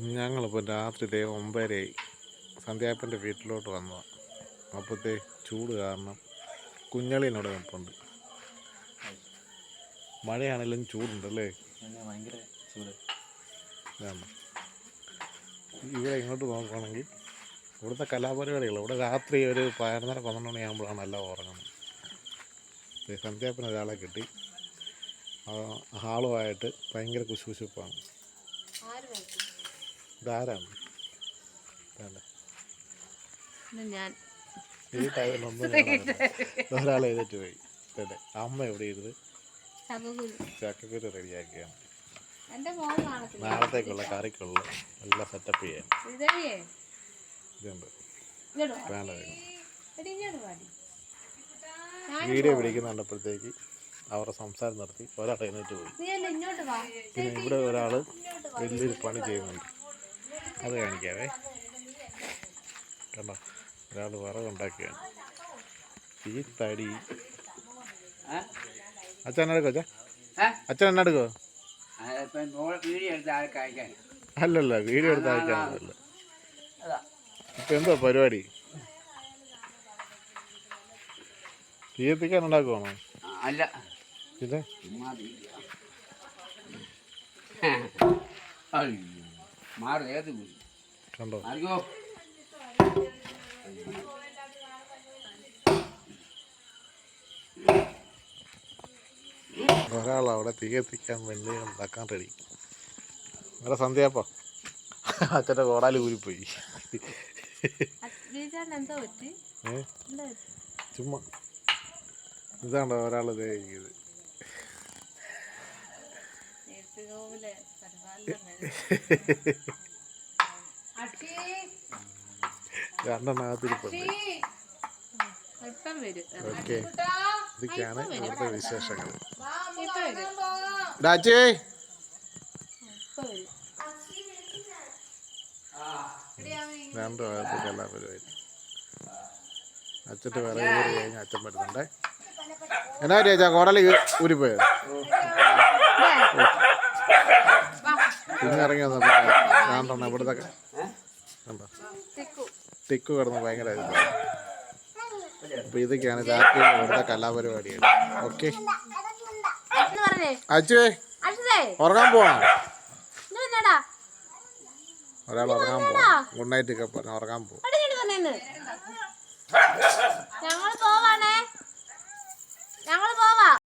ഞങ്ങളിപ്പോൾ രാത്രി ദേ ഒമ്പതരയായി. സന്ധ്യാപ്പന്റെ വീട്ടിലോട്ട് വന്നതാണ് അപ്പോഴത്തെ ചൂട് കാരണം കുഞ്ഞളിനോട് നിൽപ്പുണ്ട് മഴയാണെങ്കിലും ചൂടുണ്ടല്ലേ? ഭയങ്കര ചൂട്. ഇതാണ്. ഇവിടെ ഇങ്ങോട്ട് നോക്കുകയാണെങ്കിൽ ഇവിടുത്തെ കലാപരിപാടികൾ ഇവിടെ രാത്രി ഒരു പതിനൊന്നര പന്ത്രണ്ട് മണിയാകുമ്പോഴാണ് എല്ലാം ഉറങ്ങുന്നത്. ദേ സന്ധ്യാപ്പന് ഒരാളെ കിട്ടി. ഹാളുമായിട്ട് ആളുമായിട്ട് ഭയങ്കര കുശുകുശുപ്പാണ്. ഇതാരാണ്? ഇതാരാ? ഞാൻ. ഒരാൾ എഴുതിട്ട് പോയി. അതെ അമ്മ എവിടെ ഇരുന്ന്? ചക്കക്കുരു. റെഡിയാക്കിയാണ്. നാളത്തേക്കുള്ള കറിക്കുള്ള എല്ലാം സെറ്റപ്പ് ചെയ്യാൻ. ഇതുണ്ട്. വീഡിയോ പിടിക്കുന്ന കണ്ടപ്പോഴത്തേക്ക് അവരുടെ സംസാരം നിർത്തി. ഒരാൾ എഴുന്നേറ്റ് പോയി. പിന്നെ ഇവിടെ ഒരാൾ വലിയൊരു പണി ചെയ്യുന്നുണ്ട്. അത് കാണിക്കാവേ. കണ്ടോ? ഒരാൾ വിറകുണ്ടാക്കുകയാണ് ഈ തടി. അച്ഛൻ എന്നാ എടുക്കോ അച്ഛാ അച്ഛൻ എന്നാ എടുക്കോ. വീഡിയോ എടുത്ത് ആൾക്ക് അയക്കാൻ അല്ലല്ല വീഡിയോ എടുത്ത് അയക്കാനല്ല ഇപ്പൊ എന്തോ പരിപാടി? തീ എത്തിക്കാൻ ഉണ്ടാക്കുവാണോ അല്ല. പിന്നെ. അയ്യോ. മാറി ഏത് കണ്ടോ? ഒരാൾ അവിടെ തീ എത്തിക്കാൻ വേണ്ടി ഉണ്ടാക്കാൻ റെഡി വേറെ സന്ധ്യാപ്പോ അച്ഛന്റെ കോടാലി ഊരിപ്പോയി. ചുമ്മാ. ഇതാണ്ടോ ഒരാൾ ഇതേ ഇത് രണ്ടെണ്ണകത്തിരിപ്പുണ്ട് ഇപ്പം വരും. ഓക്കെ. ഇതൊക്കെയാണ് ഇവിടുത്തെ വിശേഷങ്ങൾ. വരും. രണ്ടു പരിപാടി അച്ഛന്റെ വിറക് കഴിഞ്ഞ് അച്ഛൻ വരുന്നുണ്ടേ. എന്നാ ചേച്ചാ കോടലി ഊരിപ്പോയത് പിന്നെ ഇറങ്ങി വന്നപ്പോൾ രണ്ടെണ്ണം ഇവിടുത്തെ കണ്ടോ? ടിക്കു കിടന്ന് ഭയങ്കര ഇതായി. അപ്പൊ ഇതൊക്കെയാണ് രാത്രി ഇവിടുത്തെ കലാപരിപാടികൾ. ഓക്കെ. അച്ചുവേ ഉറങ്ങാൻ പോവാ. ഒരാൾ ഉറങ്ങാൻ പോവാ. ഗുഡ് നൈറ്റ് ഒക്കെ പറഞ്ഞു ഉറങ്ങാൻ പോവും. ഞങ്ങൾ പോവാണേ. ഞങ്ങൾ പോവാ.